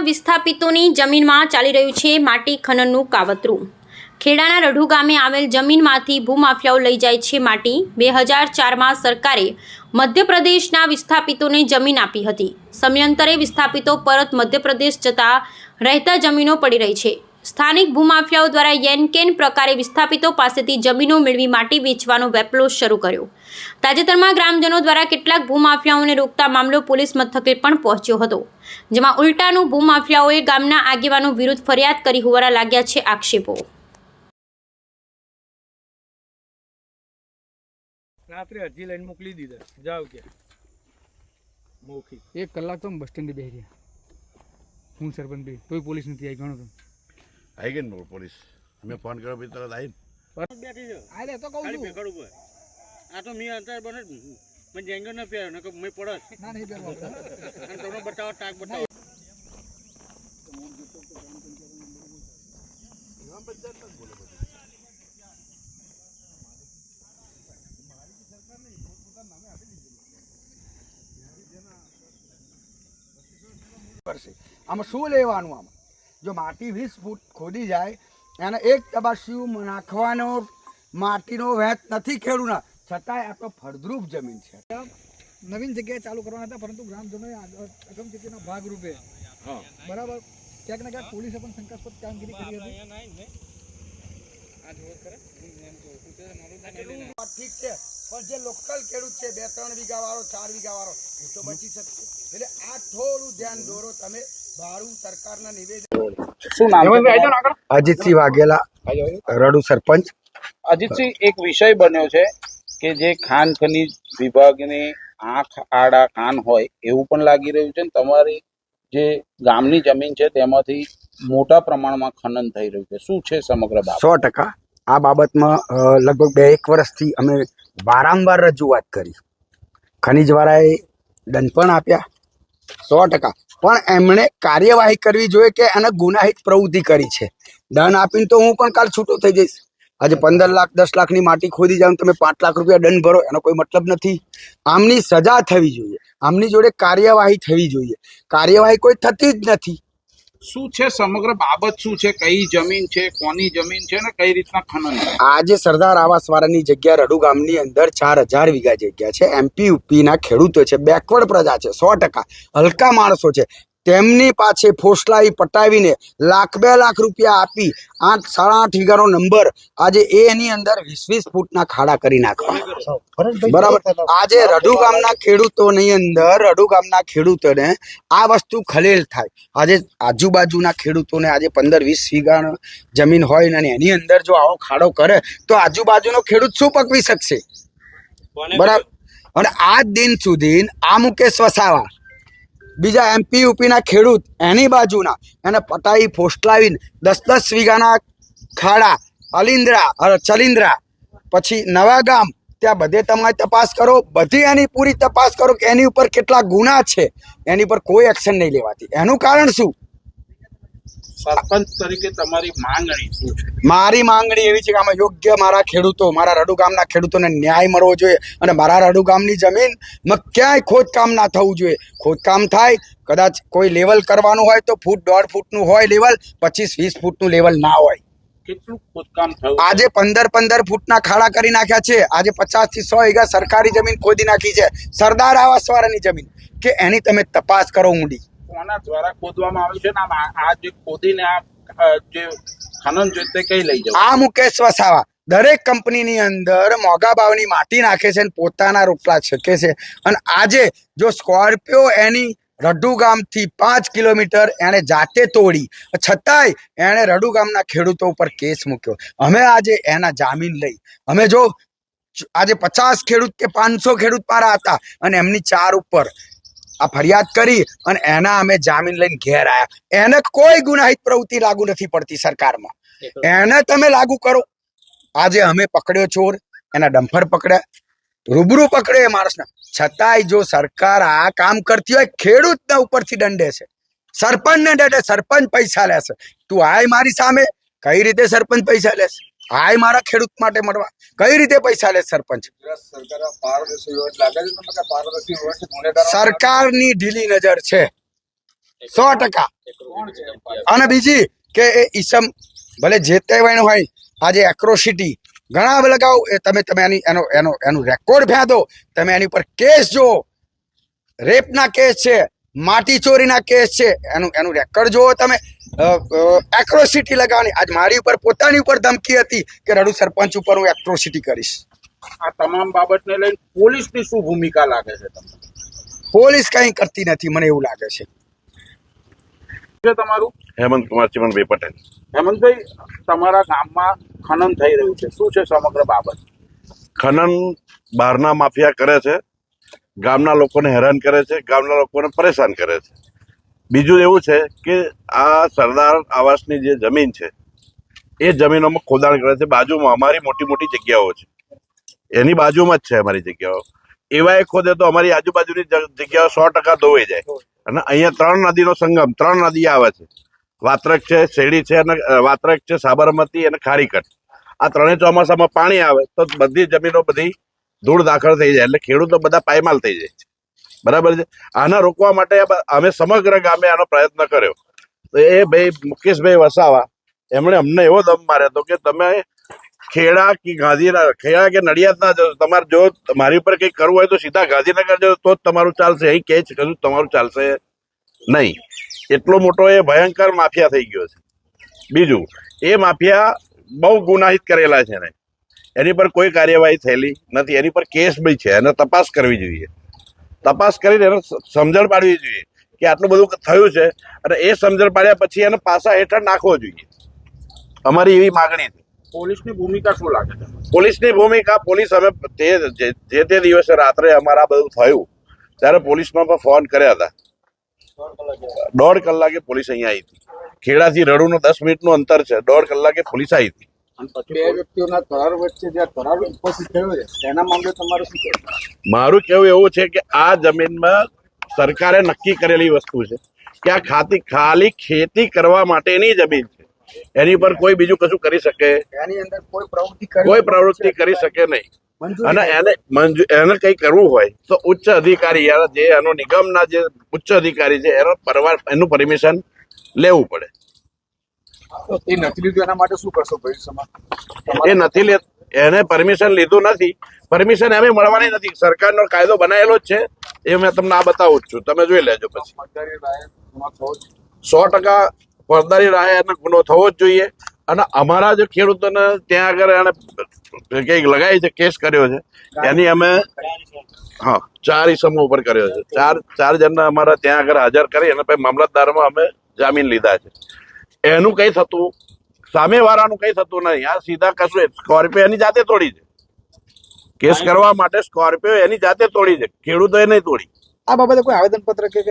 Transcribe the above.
વિસ્થાપિતોની જમીનમાં ચાલી રહ્યું છે માટી ખનનનું કાવતરું. ખેડાના રઢુ ગામે આવેલ જમીનમાંથી ભૂમાફિયાઓ લઈ જાય છે માટી. બે હજાર ચારમાં સરકારે મધ્યપ્રદેશના વિસ્થાપિતોને જમીન આપી હતી. સમયાંતરે વિસ્થાપિતો પરત મધ્યપ્રદેશ જતા રહેતા જમીનો પડી રહી છે. સ્થાનિક ભૂમાફિયાઓ દ્વારા યેનકેન પ્રકારે વિસ્થાપિતો પાસેથી જમીનો મેળવી માટી વેચવાનો વેપલો શરૂ કર્યો. તાજેતરમાં ગ્રામજનો દ્વારા કેટલાક ભૂમાફિયાઓને રોકતા મામલો પોલીસ મથકે પણ પહોંચ્યો હતો જેમાં ઉલટાનું ભૂમાફિયાઓએ ગામના આગેવાનો વિરુદ્ધ ફરિયાદ કરી હોવાના લાગ્યા છે આક્ષેપો. રાત્રે અરજી લઈને મોકલી દીધા. જાવ કે. મોખી એક કલાક તો બસ સ્ટેન્ડે બેસી રહ્યા. હું સરપંચ ભાઈ તોય પોલીસ નથી આવી ઘણો તો આવી ગઈ ને પોલીસ. મેં ફોન કર્યો પછી તરત આવી બેઠી છે આલે તો કહું છું. ભેગડ ઉપર આ તો મેં અંતર બને મેં જેંગર ન પહેર્યો ને મેં પડત ના નહીં બેસવા અને તમને બતાવો ટાક બતાવો. આમાં શું લેવાનું આમાં? જો માટી વીસ ફૂટ ખોદી જાય એને એક તબાસિયું નાખવાનો માટીનો વહેંચ નથી ખેડૂના છતાંય આ તો ફળદ્રુપ જમીન છે. નવીન જગ્યાએ ચાલુ કરવાના હતા પરંતુ ગ્રામજનોએ અગમચેતીના ભાગરૂપે બરાબર ક્યાંક ને ક્યાંક પોલીસે પણ શંકાસ્પદ કામગીરી કરી હતી. ઠીક છે પણ જે લોકલ ખેડૂત છે બે ત્રણ વીઘા વાળો ચાર વીઘા વાળો એ તો બચી શકશે. એટલે આ થોડું ધ્યાન દોરો તમે ભાડું સરકારના નિવેદન અજીતસિંહ વાઘેલા રડુ સરપંચ. અજીતસિંહ એક વિષય બન્યો છે કે જે ખાન ખનીજ વિભાગની આંખ આડા કાન હોય એવું પણ લાગી રહ્યું છે તમારી જે ગામની જમીન છે તેમાંથી મોટા પ્રમાણમાં ખનન થઈ રહ્યું છે. શું છે સમગ્ર બાબત? સો ટકા. આ બાબતમાં લગભગ બે એક વર્ષથી અમે વારંવાર રજૂઆત કરી. ખનીજવાળાએ દંડ પણ આપ્યા. સો ટકા. પણ એમણે કાર્યવાહી કરવી જોઈએ કે એને ગુનાહિત પ્રવૃત્તિ કરી છે. દંડ આપીને તો હું પણ કાલ છૂટો થઈ જઈશ. આજે પંદર લાખ, દસ લાખની માટી ખોદી જાવ તમે પાંચ લાખ રૂપિયા દંડ ભરો, એનો કોઈ મતલબ નથી. આમની સજા થવી જોઈએ. આમની જોડે કાર્યવાહી થવી જોઈએ. કાર્યવાહી કોઈ થતી જ નથી. શું છે સમગ્ર બાબત? શું છે? કઈ જમીન છે? કોની જમીન છે? ને કઈ રીતના ખનન આજે સરદાર આવાસવાળાની જગ્યા રડુ ગામની અંદર ચાર હજાર વીઘા જગ્યા છે. એમપી યુપીના ખેડૂતો છે. બેકવર્ડ પ્રજા છે. સો ટકા. હલકા માણસો છે. તેમની પાસે ફોસલાવી પટાવીને લાખ બે લાખ રૂપિયા આપી આઠ સાડા આઠ વીઘાનો નંબર આજે એની અંદર વીસ વીસ ફૂટના ખાડા કરી નાખવા બરાબર. આજે રઢુ ગામના ખેડૂતોની અંદર રડુ ગામના ખેડૂતોને આ વસ્તુ ખલેલ થાય. આજે આજુબાજુના ખેડૂતોને આજે પંદર વીસ વીઘા જમીન હોય ને એની અંદર જો આવો ખાડો કરે તો આજુબાજુનો ખેડૂત શું પકવી શકશે? બરાબર અને આજ દિન સુધી આ મુકેશ વસાવા બીજા એમપી યુપીના ખેડૂત એની બાજુના એને પટાઈ ફોસલાવીને દસ દસ વીઘાના ખાડા અલિન્દ્રા અ, ચલિન્દ્રા પછી નવા ગામ ત્યાં બધે તમારે તપાસ કરો બધી એની પૂરી તપાસ કરો કે એની ઉપર કેટલા ગુના છે એની પર કોઈ એક્શન નહીં લેવાતી. એનું કારણ શું? સરપંચ તરીકે તમારી માંગણી શું છે? મારી માંગણી એવી છે કે આમાં યોગ્ય મારા ખેડૂતો મારા રડુ ગામના ખેડૂતોને ન્યાય મળવો જોઈએ અને મારા રડુ ગામની જમીનમાં ક્યાંય ખોદકામ ના થવું જોઈએ. ખોદકામ થાય કદાચ કોઈ લેવલ કરવાનું હોય તો ફૂટ દોઢ ફૂટનું હોય લેવલ પચીસ વીસ ફૂટનું લેવલ ના હોય. કેટલું ખોદકામ થયું? આજે પંદર પંદર ફૂટના ખાડા કરી નાખ્યા છે. આજે પચાસથી સો વીઘા સરકારી જમીન ખોદી નાખી છે. સરદાર આવાસવાળાની જમીન. કે એની તમે તપાસ કરો ઊંડી. કોના દ્વારા ખોદવામાં આવ્યું છે આ જે ખોદીને આ જે ખનન છે તે કઈ લઈ જવું આ મુકેશ વસાવા, દરેક કંપનીની અંદર મોગા ભાવની માટી નાખે છે અને પોતાના રોટલા છકે છે. અને આજે જો સ્કોર્પિયો એની રડુ ગામથી પાંચ કિલોમીટર એણે જાતે તોડી, છતાંય એણે રડુ ગામના ખેડૂતો ઉપર કેસ મૂક્યો. અમે આજે એના જામીન લઈ. અમે જો આજે પચાસ ખેડૂત કે પાંચસો ખેડૂત મારા હતા અને એમની ચાર ઉપર આ ફરિયાદ કરી અને એના અમે જામીન લઈને ઘેર આવ્યા એને કોઈ ગુનાહિત પ્રવૃત્તિ લાગુ નથી પડતી સરકારમાં. એને તમે લાગુ કરો. આજે અમે પકડ્યો ચોર એના ડમ્ફર પકડ્યા. રૂબરૂ પકડ્યો એ માણસને. છતાંય જો સરકાર આ કામ કરતી હોય ખેડૂતના ઉપરથી દંડે છે. સરપંચને દંડે સરપંચ પૈસા લેશે. તું આય મારી સામે. કઈ રીતે સરપંચ પૈસા લેશે? આય મારા ખેડૂત માટે મળવા. કઈ રીતે પૈસા લે સરપંચ? સરકારની ઢીલી નજર છે. સો ટકા. અને બીજી કે એ ઈસમ ભલે જે તે વણ હોય આજે એક્રોસિટી ઘણા લગાવ એ તમે તમે એની એનો એનો એનું રેકોર્ડ ફેંદો તમે એની પર કેસ જો રેપના કેસ છે. માટી ચોરીના કેસ છે. એનું એનું રેકોર્ડ જુઓ તમે. એક્રોસિટી લગાવવાની. આજ મારી ઉપર પોતાની ઉપર ધમકી હતી કે રડુ સરપંચ ઉપર હું એક્રોસિટી કરીશ. આ તમામ બાબતને લઈને પોલીસની શું ભૂમિકા લાગે છે તમને? પોલીસ કંઈ કરતી નથી મને એવું લાગે છે. છે તમારું? હેમંત કુમાર ચિમનભાઈ પટેલ. હેમંતભાઈ તમારા ગામમાં ખનન થઈ રહ્યું છે. શું છે સમગ્ર બાબત? ખનન બહારના માફિયા કરે છે. ગામના લોકોને હેરાન કરે છે, ગામના લોકોને પરેશાન કરે છે. બીજું એવું છે કે આ સરદાર આવાસની જે જમીન છે, એ જમીનોમાં ખોદાણ કરે છે. બાજુમાં અમારી મોટી મોટી જગ્યાઓ છે. એની બાજુમાં જ છે અમારી જગ્યાઓ. એવા એ ખોદે તો અમારી આજુબાજુની જગ્યાઓ સો ટકા ધોવાઈ જાય. અને અહીંયા ત્રણ નદીનો સંગમ, ત્રણ નદી આવે છે. વાત્રક છે, શેરડી છે અને વાત્રક છે, સાબરમતી અને ખારીકટ. આ ત્રણેય ચોમાસામાં પાણી આવે તો બધી જમીનો બધી ધૂળ દાખલ થઈ જાય એટલે ખેડૂતો બધા પાયમાલ થઈ જાય બરાબર છે? આના રોકવા માટે અમે સમગ્ર ગામે આનો પ્રયત્ન કર્યો. તો એ ભાઈ મુકેશભાઈ વસાવા, એમણે અમને એવો દમ માર્યો હતો કે તમે ખેડા કે ગાંધીનગર ખેડા કે નડિયાદ ના જશો તમારે જો મારી ઉપર કંઈક કરવું હોય તો સીધા ગાંધીનગર જજો તો જ તમારું ચાલશે. અહીં કે છે કશું તમારું ચાલશે? નહીં. એટલો મોટો એ ભયંકર માફિયા થઈ ગયો છે. બીજું, એ માફિયા બહુ ગુનાહિત કરેલા છે એને. એની પર કોઈ કાર્યવાહી થયેલી નથી. એની પર કેસ બી છે એને તપાસ કરવી જોઈએ. તપાસ કરીને એને સમજણ પાડવી જોઈએ કે આટલું બધું થયું છે અને એ સમજણ પાડ્યા પછી એને પાસા હેઠળ નાખવો જોઈએ. અમારી એવી માગણી છે. પોલીસની ભૂમિકા શું લાગે છે? પોલીસની ભૂમિકા પોલીસ અમે તે જે તે દિવસે રાત્રે અમારા બધું થયું ત્યારે પોલીસમાં પણ ફોન કર્યા હતા. દોઢ કલાકે પોલીસ અહીંયા આવી હતી. ખેડાથી રડુનું દસ મિનિટનું અંતર છે. દોઢ કલાકે પોલીસ આવી હતી. બે વ્યક્તિઓના કરાર વચ્ચે જે કરાર ઉપસ્થિત થયો છે તેના મામલે તમારે શું કહેવું? મારું કેવું એવું છે કે આ જમીનમાં સરકારે નક્કી કરેલી વસ્તુ છે કે આ ખાતી ખાલી ખેતી કરવા માટેની જમીન છે. એની પર કોઈ બીજું કશું કરી શકે. એની અંદર કોઈ પ્રવૃત્તિ કરી કોઈ પ્રવૃત્તિ કરી શકે નહીં. અને એને મંજૂ એને કઈ કરવું હોય તો ઉચ્ચ અધિકારી જે એનો નિગમના જે ઉચ્ચ અધિકારી છે એનો પરવા એનું પરમિશન લેવું પડે. તો તે નથી લીધું એના માટે શું કરશો ભવિષ્યમાં એ નથી લે એને પરમિશન લીધું નથી. પરમિશન એમ મળવાની નથી. સરકારનો કાયદો બનાવેલો જ છે. એ મેં તમને આ બતાવું છું. તમે જોઈ લેજો પછી. સો ટકા ફોજદારી રાયનો એને ગુનો થવો જ જોઈએ. અને અમારા જે ખેડૂતોને ત્યાં આગળ એને કંઈક લગાવી છે કેસ કર્યો છે. એની અમે હા ચાર ઈસમો ઉપર કર્યો છે. ચાર ચાર જણને અમારા ત્યાં આગળ હાજર કરી અને પછી મામલતદારમાં અમે જામીન લીધા છે. એનું કઈ થતું સામે વાળાનું કઈ થતું નહીં. આ સીધા કશું સ્કોર્પિયો એની જાતે તોડી છે. કેસ કરવા માટે સ્કોર્પિયો એની જાતે તોડી છે. ખેડૂતો એ નહીં તોડી. આ બાબતે કોઈ આવેદનપત્ર કે